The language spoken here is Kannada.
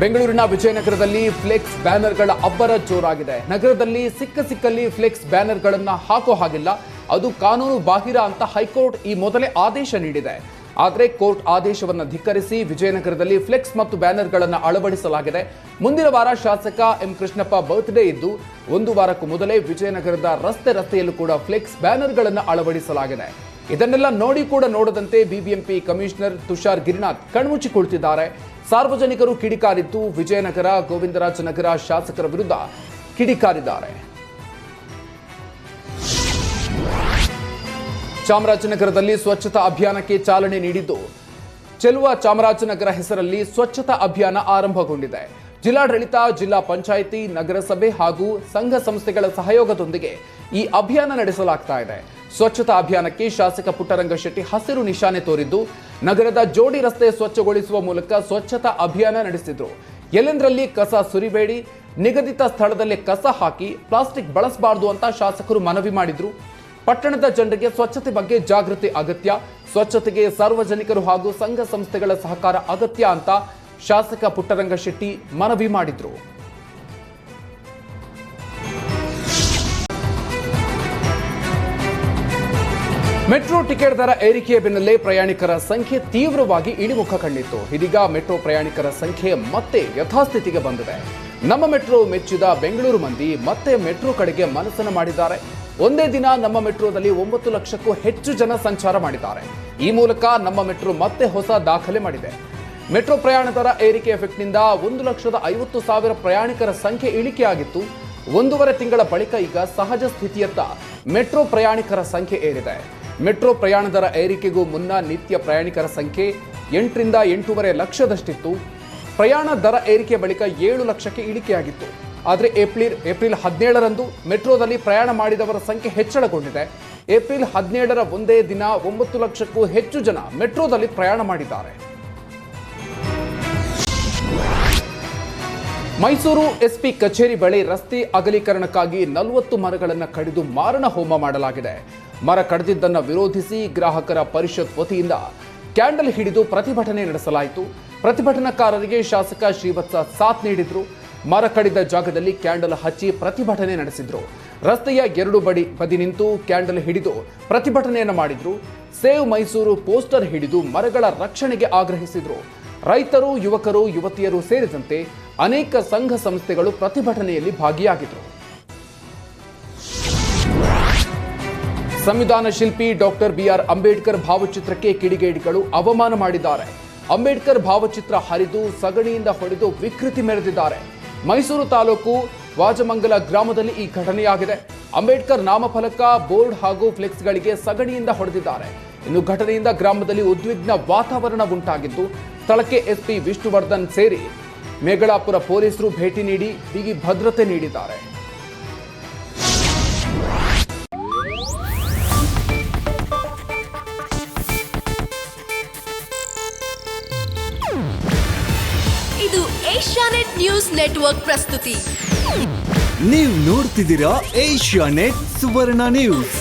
ಬೆಂಗಳೂರಿನ ವಿಜಯನಗರದಲ್ಲಿ ಫ್ಲೆಕ್ಸ್ ಬ್ಯಾನರ್ಗಳ ಅಬ್ಬರ ಜೋರಾಗಿದೆ. ನಗರದಲ್ಲಿ ಸಿಕ್ಕ ಸಿಕ್ಕಲ್ಲಿ ಫ್ಲೆಕ್ಸ್ ಬ್ಯಾನರ್ಗಳನ್ನು ಹಾಕೋ ಹಾಗಿಲ್ಲ. ಅದು ಕಾನೂನು ಬಾಹಿರ ಅಂತ ಹೈಕೋರ್ಟ್ ಈ ಮೊದಲೇ ಆದೇಶ ನೀಡಿದೆ. ಆದರೆ ಕೋರ್ಟ್ ಆದೇಶವನ್ನು ಧಿಕ್ಕರಿಸಿ ವಿಜಯನಗರದಲ್ಲಿ ಫ್ಲೆಕ್ಸ್ ಮತ್ತು ಬ್ಯಾನರ್ಗಳನ್ನು ಅಳವಡಿಸಲಾಗಿದೆ. ಮುಂದಿನ ವಾರ ಶಾಸಕ ಎಂ ಕೃಷ್ಣಪ್ಪ ಬರ್ತ್ಡೇ ಇದ್ದು, ಒಂದು ವಾರಕ್ಕೂ ಮೊದಲೇ ವಿಜಯನಗರದ ರಸ್ತೆ ರಸ್ತೆಯಲ್ಲೂ ಕೂಡ ಫ್ಲೆಕ್ಸ್ ಬ್ಯಾನರ್ಗಳನ್ನು ಅಳವಡಿಸಲಾಗಿದೆ. ಇದನ್ನೆಲ್ಲ ನೋಡಿ ಕೂಡ ನೋಡದಂತೆ ಬಿಬಿಎಂಪಿ ಕಮಿಷನರ್ ತುಷಾರ್ ಗಿರಿನಾಥ್ ಕಣ್ಮುಚ್ಚಿಕೊಳ್ತಿದ್ದಾರೆ. ಸಾರ್ವಜನಿಕರು ಕಿಡಿಕಾರಿದ್ದು ವಿಜಯನಗರ ಗೋವಿಂದರಾಜನಗರ ಶಾಸಕರ ವಿರುದ್ಧ ಕಿಡಿಕಾರಿದ್ದಾರೆ. ಚಾಮರಾಜನಗರದಲ್ಲಿ ಸ್ವಚ್ಛತಾ ಅಭಿಯಾನಕ್ಕೆ ಚಾಲನೆ ನೀಡಿದ್ದು. ಚೆಲುವ ಚಾಮರಾಜನಗರ ಹೆಸರಲ್ಲಿ ಸ್ವಚ್ಛತಾ ಅಭಿಯಾನ ಆರಂಭಗೊಂಡಿದೆ. ಜಿಲ್ಲಾಡಳಿತ, ಜಿಲ್ಲಾ ಪಂಚಾಯಿತಿ, ನಗರಸಭೆ ಹಾಗೂ ಸಂಘ ಸಂಸ್ಥೆಗಳ ಸಹಯೋಗದೊಂದಿಗೆ ಈ ಅಭಿಯಾನ ನಡೆಸಲಾಗ್ತಾ ಇದೆ. ಸ್ವಚ್ಛತಾ ಅಭಿಯಾನಕ್ಕೆ ಶಾಸಕ ಪುಟ್ಟರಂಗ ಶೆಟ್ಟಿ ಹಸಿರು ನಿಶಾನೆ ತೋರಿದ್ದು, ನಗರದ ಜೋಡಿ ರಸ್ತೆ ಸ್ವಚ್ಛಗೊಳಿಸುವ ಮೂಲಕ ಸ್ವಚ್ಛತಾ ಅಭಿಯಾನ ನಡೆಸಿದ್ರು. ಎಲ್ಲೆಂದರಲ್ಲಿ ಕಸ ಸುರಿಬೇಡಿ, ನಿಗದಿತ ಸ್ಥಳದಲ್ಲಿ ಕಸ ಹಾಕಿ, ಪ್ಲಾಸ್ಟಿಕ್ ಬಳಸಬಾರದು ಅಂತ ಶಾಸಕರು ಮನವಿ ಮಾಡಿದ್ರು. ಪಟ್ಟಣದ ಜನರಿಗೆ ಸ್ವಚ್ಛತೆ ಬಗ್ಗೆ ಜಾಗೃತಿ ಅಗತ್ಯ, ಸ್ವಚ್ಛತೆಗೆ ಸಾರ್ವಜನಿಕರು ಹಾಗೂ ಸಂಘ ಸಂಸ್ಥೆಗಳ ಸಹಕಾರ ಅಗತ್ಯ ಅಂತ ಶಾಸಕ ಪುಟ್ಟರಂಗ ಶೆಟ್ಟಿ ಮನವಿ ಮಾಡಿದ್ರು. ಮೆಟ್ರೋ ಟಿಕೆಟ್ ದರ ಏರಿಕೆಯ ಬೆನ್ನಲ್ಲೇ ಪ್ರಯಾಣಿಕರ ಸಂಖ್ಯೆ ತೀವ್ರವಾಗಿ ಇಳಿಮುಖ ಕಂಡಿತ್ತು ಇದೀಗ ಮೆಟ್ರೋ ಪ್ರಯಾಣಿಕರ ಸಂಖ್ಯೆ ಮತ್ತೆ ಯಥಾಸ್ಥಿತಿಗೆ ಬಂದಿದೆ. ನಮ್ಮ ಮೆಟ್ರೋ ಮೆಚ್ಚಿದ ಬೆಂಗಳೂರು ಮಂದಿ ಮತ್ತೆ ಮೆಟ್ರೋ ಕಡೆಗೆ ಮನಸ್ಸನ್ನು ಮಾಡಿದ್ದಾರೆ. ಒಂದೇ ದಿನ ನಮ್ಮ ಮೆಟ್ರೋದಲ್ಲಿ ಒಂಬತ್ತು ಲಕ್ಷಕ್ಕೂ ಹೆಚ್ಚು ಜನ ಸಂಚಾರ ಮಾಡಿದ್ದಾರೆ. ಈ ಮೂಲಕ ನಮ್ಮ ಮೆಟ್ರೋ ಮತ್ತೆ ಹೊಸ ದಾಖಲೆ ಮಾಡಿದೆ. ಮೆಟ್ರೋ ಪ್ರಯಾಣ ದರ ಏರಿಕೆ ಎಫೆಕ್ಟ್ನಿಂದ ಒಂದು ಲಕ್ಷದ ಐವತ್ತು ಸಾವಿರ ಪ್ರಯಾಣಿಕರ ಸಂಖ್ಯೆ ಇಳಿಕೆಯಾಗಿತ್ತು. ಒಂದೂವರೆ ತಿಂಗಳ ಬಳಿಕ ಈಗ ಸಹಜ ಸ್ಥಿತಿಯತ್ತ ಮೆಟ್ರೋ ಪ್ರಯಾಣಿಕರ ಸಂಖ್ಯೆ ಏರಿದೆ. ಮೆಟ್ರೋ ಪ್ರಯಾಣ ದರ ಏರಿಕೆಗೂ ಮುನ್ನ ನಿತ್ಯ ಪ್ರಯಾಣಿಕರ ಸಂಖ್ಯೆ ಎಂಟರಿಂದ ಎಂಟೂವರೆ ಲಕ್ಷದಷ್ಟಿತ್ತು. ಪ್ರಯಾಣ ದರ ಏರಿಕೆ ಬಳಿಕ ಏಳು ಲಕ್ಷಕ್ಕೆ ಇಳಿಕೆಯಾಗಿತ್ತು. ಆದರೆ ಏಪ್ರಿಲ್ ಏಪ್ರಿಲ್ ಹದಿನೇಳರಂದು ಮೆಟ್ರೋದಲ್ಲಿ ಪ್ರಯಾಣ ಮಾಡಿದವರ ಸಂಖ್ಯೆ ಹೆಚ್ಚಳಗೊಂಡಿದೆ. ಏಪ್ರಿಲ್ ಹದಿನೇಳರ ಒಂದೇ ದಿನ ಒಂಬತ್ತು ಲಕ್ಷಕ್ಕೂ ಹೆಚ್ಚು ಜನ ಮೆಟ್ರೋದಲ್ಲಿ ಪ್ರಯಾಣ ಮಾಡಿದ್ದಾರೆ. ಮೈಸೂರು ಎಸ್ಪಿ ಕಚೇರಿ ಬಳಿ ರಸ್ತೆ ಅಗಲೀಕರಣಕ್ಕಾಗಿ ನಲವತ್ತು ಮರಗಳನ್ನು ಕಡಿದು ಮಾರಣ ಹೋಮ ಮಾಡಲಾಗಿದೆ. ಮರ ಕಡಿದಿದ್ದನ್ನು ವಿರೋಧಿಸಿ ಗ್ರಾಹಕರ ಪರಿಷತ್ ವತಿಯಿಂದ ಕ್ಯಾಂಡಲ್ ಹಿಡಿದು ಪ್ರತಿಭಟನೆ ನಡೆಸಲಾಯಿತು. ಪ್ರತಿಭಟನಾಕಾರರಿಗೆ ಶಾಸಕ ಶ್ರೀವತ್ಸ ಸಾಥ್ ನೀಡಿದ್ರು. ಮರ ಕಡಿದ ಜಾಗದಲ್ಲಿ ಕ್ಯಾಂಡಲ್ ಹಚ್ಚಿ ಪ್ರತಿಭಟನೆ ನಡೆಸಿದ್ರು. ರಸ್ತೆಯ ಎರಡು ಬಡಿ ಬದಿ ನಿಂತು ಕ್ಯಾಂಡಲ್ ಹಿಡಿದು ಪ್ರತಿಭಟನೆಯನ್ನು ಮಾಡಿದ್ರು. ಸೇವ್ ಮೈಸೂರು ಪೋಸ್ಟರ್ ಹಿಡಿದು ಮರಗಳ ರಕ್ಷಣೆಗೆ ಆಗ್ರಹಿಸಿದ್ರು. ರೈತರು, ಯುವಕರು, ಯುವತಿಯರು ಸೇರಿದಂತೆ ಅನೇಕ ಸಂಘ ಸಂಸ್ಥೆಗಳು ಪ್ರತಿಭಟನೆಯಲ್ಲಿ ಭಾಗಿಯಾಗಿದ್ದರು ಸಂವಿಧಾನ ಶಿಲ್ಪಿ ಡಾಕ್ಟರ್ ಬಿಆರ್ ಅಂಬೇಡ್ಕರ್ ಭಾವಚಿತ್ರಕ್ಕೆ ಕಿಡಿಗೇಡಿಗಳು ಅವಮಾನ ಮಾಡಿದ್ದಾರೆ. ಅಂಬೇಡ್ಕರ್ ಭಾವಚಿತ್ರ ಹರಿದು ಸಗಣಿಯಿಂದ ಹೊಡೆದು ವಿಕೃತಿ ಮೆರೆದಿದ್ದಾರೆ. ಮೈಸೂರು ತಾಲೂಕು ವಾಜಮಂಗಲ ಗ್ರಾಮದಲ್ಲಿ ಈ ಘಟನೆಯಾಗಿದೆ. ಅಂಬೇಡ್ಕರ್ ನಾಮಫಲಕ, ಬೋರ್ಡ್ ಹಾಗೂ ಫ್ಲೆಕ್ಸ್ಗಳಿಗೆ ಸಗಣಿಯಿಂದ ಹೊಡೆದಿದ್ದಾರೆ. ಇನ್ನು ಘಟನೆಯಿಂದ ಗ್ರಾಮದಲ್ಲಿ ಉದ್ವಿಗ್ನ ವಾತಾವರಣ ಉಂಟಾಗಿದ್ದು, ಸ್ಥಳಕ್ಕೆ ಎಸ್ಪಿ ವಿಷ್ಣುವರ್ಧನ್ ಸೇರಿ ಮೇಗಳಾಪುರ ಪೊಲೀಸರು ಭೇಟಿ ನೀಡಿ ಬಿಗಿ ಭದ್ರತೆ ನೀಡಿದ್ದಾರೆ. ಇದು ಏಷ್ಯಾನೆಟ್ ನ್ಯೂಸ್ ನೆಟ್ವರ್ಕ್ ಪ್ರಸ್ತುತಿ. ನೀವು ನೋಡ್ತಿದ್ದೀರಾ ಏಷ್ಯಾ ನೆಟ್ ಸುವರ್ಣ ನ್ಯೂಸ್.